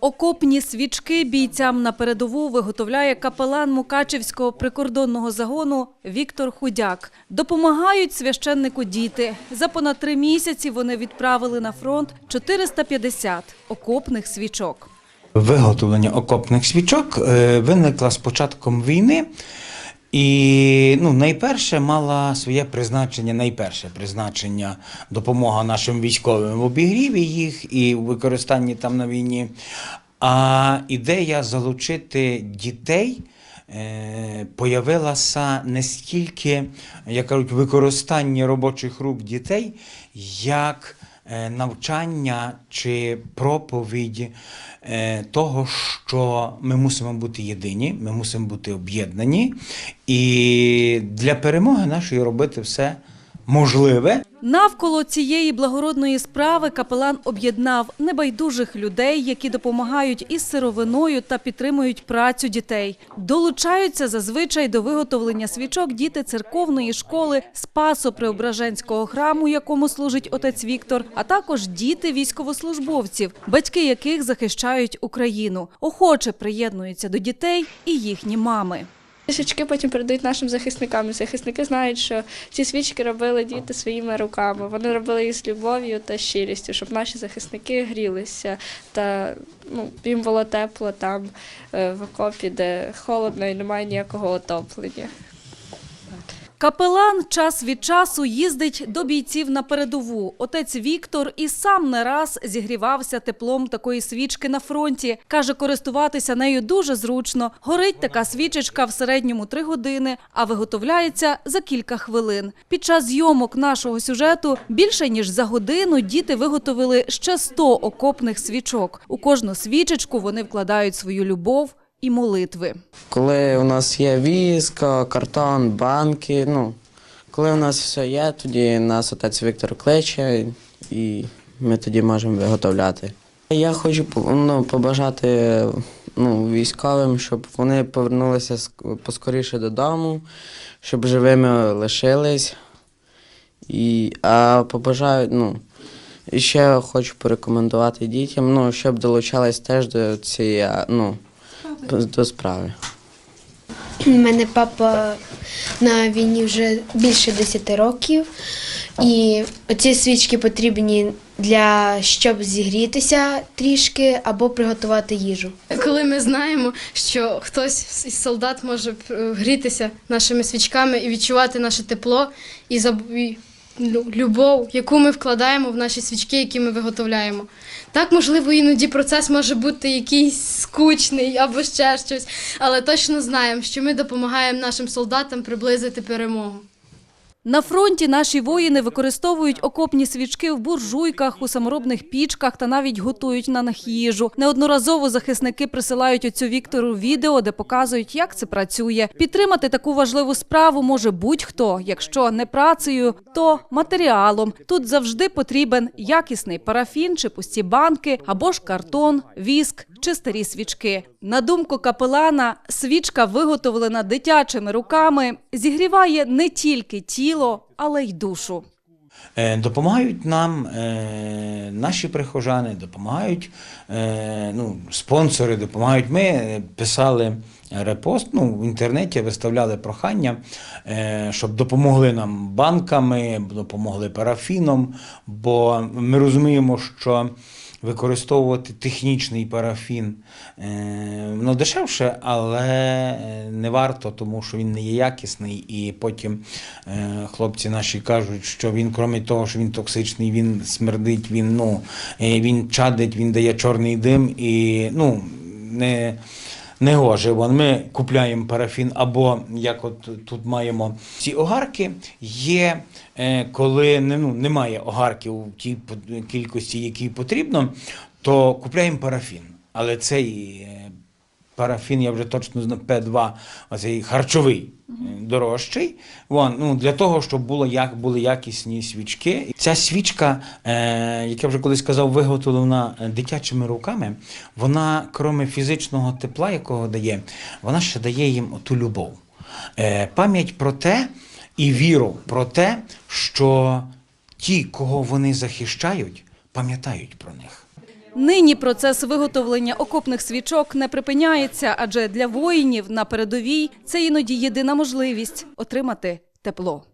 Окопні свічки бійцям на передову виготовляє капелан Мукачівського прикордонного загону Віктор Худяк. Допомагають священнику діти. За понад три місяці вони відправили на фронт 450 окопних свічок. Виготовлення окопних свічок е, виникла з початком війни. І ну, найперше мала своє призначення, найперше призначення допомога нашим військовим в обігріві їх і в використанні там на війні. А ідея залучити дітей е, появилася не стільки, як кажуть, використання робочих рук дітей, як навчання чи проповідь е, того, що ми мусимо бути єдині, ми мусимо бути об'єднані, і для перемоги нашої робити все можливе. Навколо цієї благородної справи капелан об'єднав небайдужих людей, які допомагають із сировиною та підтримують працю дітей. Долучаються зазвичай до виготовлення свічок діти церковної школи Спасо-Преображенського храму, якому служить отець Віктор, а також діти військовослужбовців, батьки яких захищають Україну. Охоче приєднуються до дітей і їхні мами. Свічки потім передають нашим захисникам. І Захисники знають, що ці свічки робили діти своїми руками. Вони робили їх з любов'ю та щирістю, щоб наші захисники грілися та ну, їм було тепло там е, в окопі, де холодно і немає ніякого отоплення. Капелан час від часу їздить до бійців на передову. Отець Віктор і сам не раз зігрівався теплом такої свічки на фронті. Каже, користуватися нею дуже зручно. Горить така свічечка в середньому три години, а виготовляється за кілька хвилин. Під час зйомок нашого сюжету більше ніж за годину діти виготовили ще 100 окопних свічок. У кожну свічечку вони вкладають свою любов і молитви. Коли у нас є візка, картон, банки, ну, коли у нас все є, тоді нас отець Віктор кличе і ми тоді можемо виготовляти. Я хочу ну, побажати ну, військовим, щоб вони повернулися ск- поскоріше додому, щоб живими лишились. І, а побажаю, ну, і ще хочу порекомендувати дітям, ну, щоб долучались теж до цієї, ну, до справи. У мене папа на війні вже більше 10 років, і оці свічки потрібні для щоб зігрітися трішки або приготувати їжу. Коли ми знаємо, що хтось із солдат може е, грітися нашими свічками і відчувати наше тепло і любов, яку ми вкладаємо в наші свічки, які ми виготовляємо. Так, можливо, іноді процес може бути якийсь скучний або ще щось, але точно знаємо, що ми допомагаємо нашим солдатам приблизити перемогу. На фронті наші воїни використовують окопні свічки в буржуйках, у саморобних пічках та навіть готують на них їжу. Неодноразово захисники присилають оцю Віктору відео, де показують, як це працює. Підтримати таку важливу справу може будь-хто. Якщо не працею, то матеріалом. Тут завжди потрібен якісний парафін чи пусті банки, або ж картон, віск чи старі свічки. На думку капелана, свічка, виготовлена дитячими руками, зігріває не тільки тіло, але й душу. Е, Допомагають нам е, наші прихожани, допомагають е, ну, спонсори, допомагають. Ми писали репост, ну, в інтернеті виставляли прохання, щоб допомогли нам банками, допомогли парафіном, бо ми розуміємо, що використовувати технічний парафін ну, дешевше, але е, не варто, тому що він не є якісний. І потім е, хлопці наші кажуть, що він, крім того, що він токсичний, він смердить, він, ну, е, він чадить, він дає чорний дим і ну, не. Не гоже, вон ми купляємо парафін, або як от тут маємо ці огарки, є е, коли ну, немає огарків у тій кількості, якій потрібно, то купляємо парафін. Але цей е, парафін, я вже точно знаю, П2, оцей харчовий, е, дорожчий. Вон, ну, для того, щоб було, як, були якісні свічки. Ця свічка, е, як я вже колись казав, виготовлена е, дитячими руками, вона, крім фізичного тепла, якого дає, вона ще дає їм ту любов. Е, пам'ять про те і віру про те, що ті, кого вони захищають, пам'ятають про них. Нині процес виготовлення окопних свічок не припиняється, адже для воїнів на передовій це іноді єдина можливість отримати тепло.